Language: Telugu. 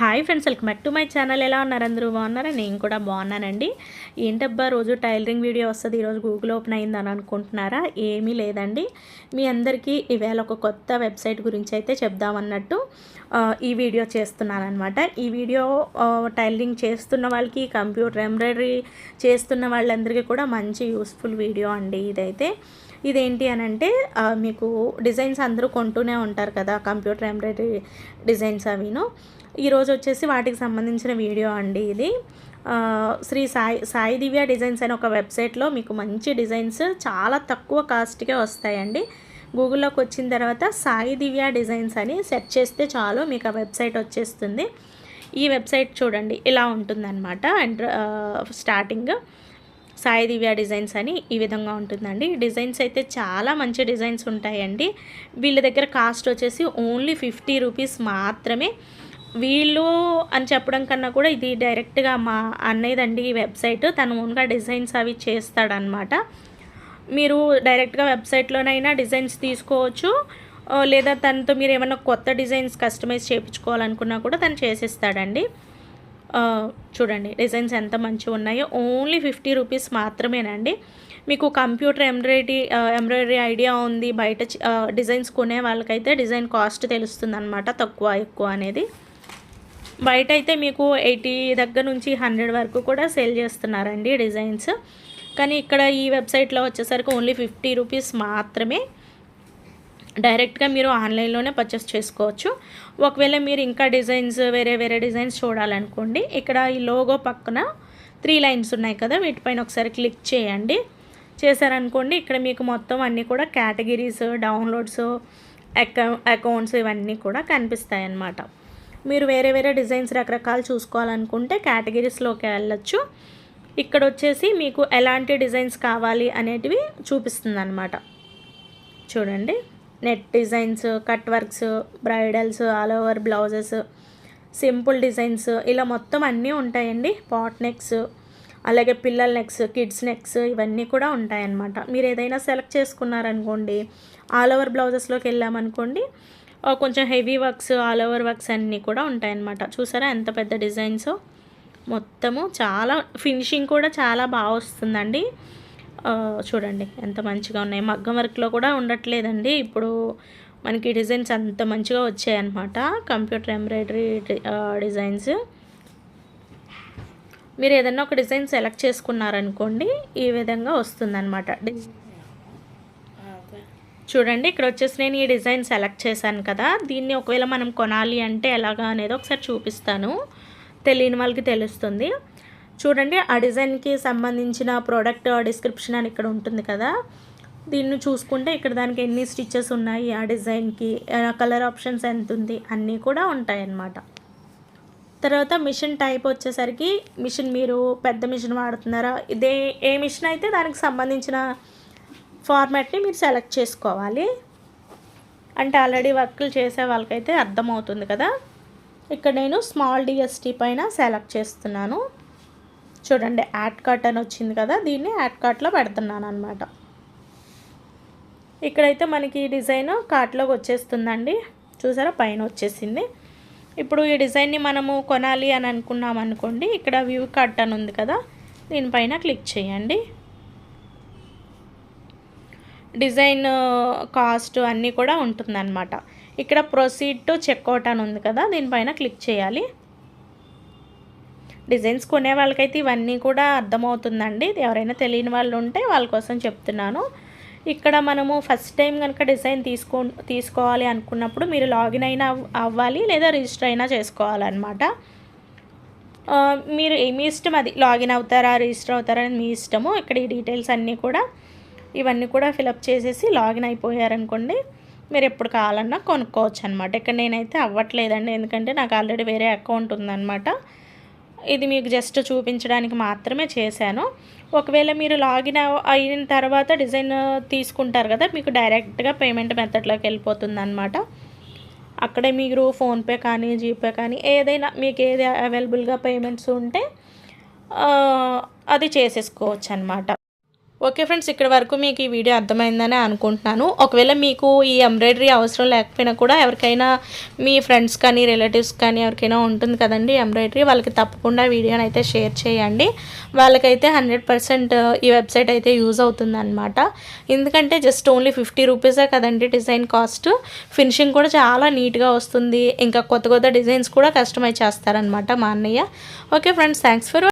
Hi friends welcome back to my channel. ఎలా ఉన్నారు అందరూ? బాగున్నారా? నేను కూడా బాగున్నానండి. ఏంటబ్బా రోజు టైలరింగ్ వీడియో వస్తుంది ఈరోజు గూగుల్ ఓపెన్ అయిందని అనుకుంటున్నారా? ఏమీ లేదండి. మీ అందరికీ ఈవేళ ఒక కొత్త వెబ్సైట్ గురించి అయితే చెప్దామన్నట్టు ఈ వీడియో చేస్తున్నానమాట ఈ వీడియో టైలరింగ్ చేస్తున్న వాళ్ళకి కంప్యూటర్ ఎంబ్రాయిడరీ చేస్తున్న వాళ్ళందరికీ కూడా మంచి యూస్ఫుల్ వీడియో అండి ఇదైతే. ఇదేంటి అని అంటే మీకు డిజైన్స్ అందరూ కొంటూనే ఉంటారు కదా కంప్యూటర్ ఎంబ్రాయిడరీ డిజైన్స్ అవిను. ఈరోజు వచ్చేసి వాటికి సంబంధించిన వీడియో అండి ఇది. శ్రీ సాయి సాయి దివ్య డిజైన్స్ అనే ఒక వెబ్సైట్లో మీకు మంచి డిజైన్స్ చాలా తక్కువ కాస్ట్కే వస్తాయండి. గూగుల్లోకి వచ్చిన తర్వాత సాయి దివ్య డిజైన్స్ అని సెర్చ్ చేస్తే చాలు మీకు ఆ వెబ్సైట్ వచ్చేస్తుంది. ఈ వెబ్సైట్ చూడండి ఇలా ఉంటుందన్నమాట. And starting Sai Divya Designs అని ఈ విధంగా ఉంటుందండి. డిజైన్స్ అయితే చాలా మంచి డిజైన్స్ ఉంటాయండి. వీళ్ళ దగ్గర కాస్ట్ వచ్చేసి ఓన్లీ ఫిఫ్టీ రూపీస్ మాత్రమే. వీళ్ళు అని చెప్పడం కన్నా కూడా ఇది డైరెక్ట్గా మా అన్నయ్యదండి ఈ వెబ్సైట్. తను ఓన్గా డిజైన్స్ అవి చేస్తాడనమాట మీరు డైరెక్ట్గా వెబ్సైట్లోనైనా డిజైన్స్ తీసుకోవచ్చు. లేదా తనతో మీరు ఏమైనా కొత్త డిజైన్స్ కస్టమైజ్ చేయించుకోవాలనుకున్నా కూడా తను చేసిస్తాడండి. చూడండి డిజైన్స్ ఎంత మంచిగా ఉన్నాయో. ఓన్లీ ఫిఫ్టీ రూపీస్ మాత్రమేనండి. మీకు కంప్యూటర్ ఎంబ్రాయిడరీ ఎంబ్రాయిడరీ ఐడియా ఉంది. బయట డిజైన్స్ కొనే వాళ్ళకైతే డిజైన్ కాస్ట్ తెలుస్తుంది అనమాట తక్కువ ఎక్కువ అనేది. బయట అయితే మీకు ఎయిటీ దగ్గర నుంచి హండ్రెడ్ వరకు కూడా సేల్ చేస్తున్నారండి డిజైన్స్. కానీ ఇక్కడ ఈ వెబ్సైట్లో వచ్చేసరికి ఓన్లీ ఫిఫ్టీ రూపీస్ మాత్రమే డైరెక్ట్గా మీరు ఆన్లైన్లోనే పర్చేస్ చేసుకోవచ్చు. ఒకవేళ మీరు ఇంకా డిజైన్స్ వేరే వేరే డిజైన్స్ చూడాలనుకోండి ఇక్కడ ఈ లోగో పక్కన త్రీ లైన్స్ ఉన్నాయి కదా వీటిపైన ఒకసారి క్లిక్ చేయండి. చేశారనుకోండి ఇక్కడ మీకు మొత్తం అన్నీ కూడా కేటగిరీస్ డౌన్లోడ్స్ అకౌ అకౌంట్స్ ఇవన్నీ కూడా కనిపిస్తాయి అన్నమాట మీరు వేరే వేరే డిజైన్స్ రకరకాలు చూసుకోవాలనుకుంటే కేటగిరీస్లోకి వెళ్ళొచ్చు. ఇక్కడ వచ్చేసి మీకు ఎలాంటి డిజైన్స్ కావాలి అనేటివి చూపిస్తుంది అనమాట చూడండి. Net designs cut works bridals all over blouses simple designs ఇలా మొత్తం అన్నీ ఉంటాయండి. పాట్ నెక్స్ అలాగే పిల్లల నెక్స్ కిడ్స్ నెక్స్ ఇవన్నీ కూడా ఉంటాయన్నమాట. మీరు ఏదైనా సెలెక్ట్ చేసుకున్నారనుకోండి ఆల్ ఓవర్ బ్లౌజెస్లోకి వెళ్ళామనుకోండి కొంచెం heavy works all over works అన్నీ కూడా ఉంటాయన్నమాట. చూసారా ఎంత పెద్ద డిజైన్స్? మొత్తము చాలా ఫినిషింగ్ కూడా చాలా బాగా వస్తుందండి. చూడండి ఎంత మంచిగా ఉన్నాయి. మగ్గం వర్క్లో కూడా ఉండట్లేదండి. ఇప్పుడు మనకి డిజైన్స్ అంత మంచిగా వచ్చాయన్నమాట. Computer embroidery designs. మీరు ఏదైనా ఒక డిజైన్ సెలెక్ట్ చేసుకున్నారనుకోండి ఈ విధంగా వస్తుందన్నమాట. డి- చూడండి ఇక్కడ వచ్చేసి నేను ఈ డిజైన్ సెలెక్ట్ చేశాను కదా. దీన్ని ఒకవేళ మనం కొనాలి అంటే ఎలాగా అనేది ఒకసారి చూపిస్తాను. తెలియని వాళ్ళకి తెలుస్తుంది. చూడండి ఆ డిజైన్కి సంబంధించిన ప్రోడక్ట్ డిస్క్రిప్షన్ అని ఇక్కడ ఉంటుంది కదా. దీన్ని చూసుకుంటే ఇక్కడ దానికి ఎన్ని స్టిచ్చెస్ ఉన్నాయి ఆ డిజైన్కి కలర్ ఆప్షన్స్ ఎంత ఉంది అన్నీ కూడా ఉంటాయన్నమాట. తర్వాత మిషన్ టైప్ వచ్చేసరికి మిషన్ మీరు పెద్ద మిషన్ వాడుతున్నారా? ఇదే ఏ మిషన్ అయితే దానికి సంబంధించిన ఫార్మాట్ని మీరు సెలెక్ట్ చేసుకోవాలి. అంటే ఆల్రెడీ వర్క్లు చేసే వాళ్ళకైతే అర్థమవుతుంది కదా. ఇక్కడ నేను స్మాల్ డిఎస్టీ పైన సెలెక్ట్ చేస్తున్నాను. చూడండి యాడ్ కార్ట్ అని వచ్చింది కదా దీన్ని యాడ్ కార్ట్లో పెడుతున్నాను అనమాట ఇక్కడైతే మనకి ఈ డిజైన్ కార్ట్లోకి వచ్చేస్తుందండి. చూసారా పైన వచ్చేసింది. ఇప్పుడు ఈ డిజైన్ని మనము కొనాలి అని అనుకున్నాం అనుకోండి ఇక్కడ వ్యూ కార్ట్ అని ఉంది కదా దీనిపైన క్లిక్ చేయండి. డిజైన్ కాస్ట్ అన్నీ కూడా ఉంటుందన్నమాట. ఇక్కడ ప్రొసీడ్ టు చెక్అవుట్ అని ఉంది కదా దీనిపైన క్లిక్ చేయాలి. డిజైన్స్ కొనే వాళ్ళకైతే ఇవన్నీ కూడా అర్థమవుతుందండి. ఇది ఎవరైనా తెలియని వాళ్ళు ఉంటే వాళ్ళ కోసం చెప్తున్నాను. ఇక్కడ మనము ఫస్ట్ టైం కనుక డిజైన్ తీసుకో తీసుకోవాలి అనుకున్నప్పుడు మీరు లాగిన్ అయినా అవ్వాలి లేదా రిజిస్టర్ అయినా చేసుకోవాలన్నమాట. మీరు మీ ఇష్టం అది. లాగిన్ అవుతారా రిజిస్టర్ అవుతారా అనేది మీ ఇష్టము. ఇక్కడ ఈ డీటెయిల్స్ అన్నీ కూడా ఇవన్నీ కూడా ఫిలప్ చేసేసి లాగిన్ అయిపోయారనుకోండి మీరు ఎప్పుడు కావాలన్నా కొనుక్కోవచ్చు అనమాట ఇక్కడ నేనైతే అవ్వట్లేదండి ఎందుకంటే నాకు ఆల్రెడీ వేరే అకౌంట్ ఉందన్నమాట. ఇది మీకు జస్ట్ చూపించడానికి మాత్రమే చేశాను. ఒకవేళ మీరు లాగిన్ అయిన తర్వాత డిజైన్ తీసుకుంటారు కదా మీకు డైరెక్ట్గా పేమెంట్ మెథడ్లోకి వెళ్ళిపోతుంది అనమాట అక్కడే మీరు ఫోన్పే కానీ జీపే కానీ ఏదైనా మీకు ఏది అవైలబుల్గా పేమెంట్స్ ఉంటే అది చేసేసుకోవచ్చు అనమాట ఓకే ఫ్రెండ్స్ ఇక్కడ వరకు మీకు ఈ వీడియో అర్థమైందని అనుకుంటున్నాను. ఒకవేళ మీకు ఈ ఎంబ్రాయిడరీ అవసరం లేకపోయినా కూడా ఎవరికైనా మీ ఫ్రెండ్స్ కానీ రిలేటివ్స్ కానీ ఎవరికైనా ఉంటుంది కదండి ఎంబ్రాయిడరీ వాళ్ళకి తప్పకుండా వీడియోని అయితే షేర్ చేయండి. వాళ్ళకైతే హండ్రెడ్ పర్సెంట్ ఈ వెబ్సైట్ అయితే యూజ్ అవుతుంది అనమాట ఎందుకంటే జస్ట్ ఓన్లీ ఫిఫ్టీ రూపీసే కదండి డిజైన్ కాస్ట్. ఫినిషింగ్ కూడా చాలా నీట్గా వస్తుంది. ఇంకా కొత్త కొత్త డిజైన్స్ కూడా కస్టమైజ్ చేస్తారనమాట మా అన్నయ్య. Okay friends thanks for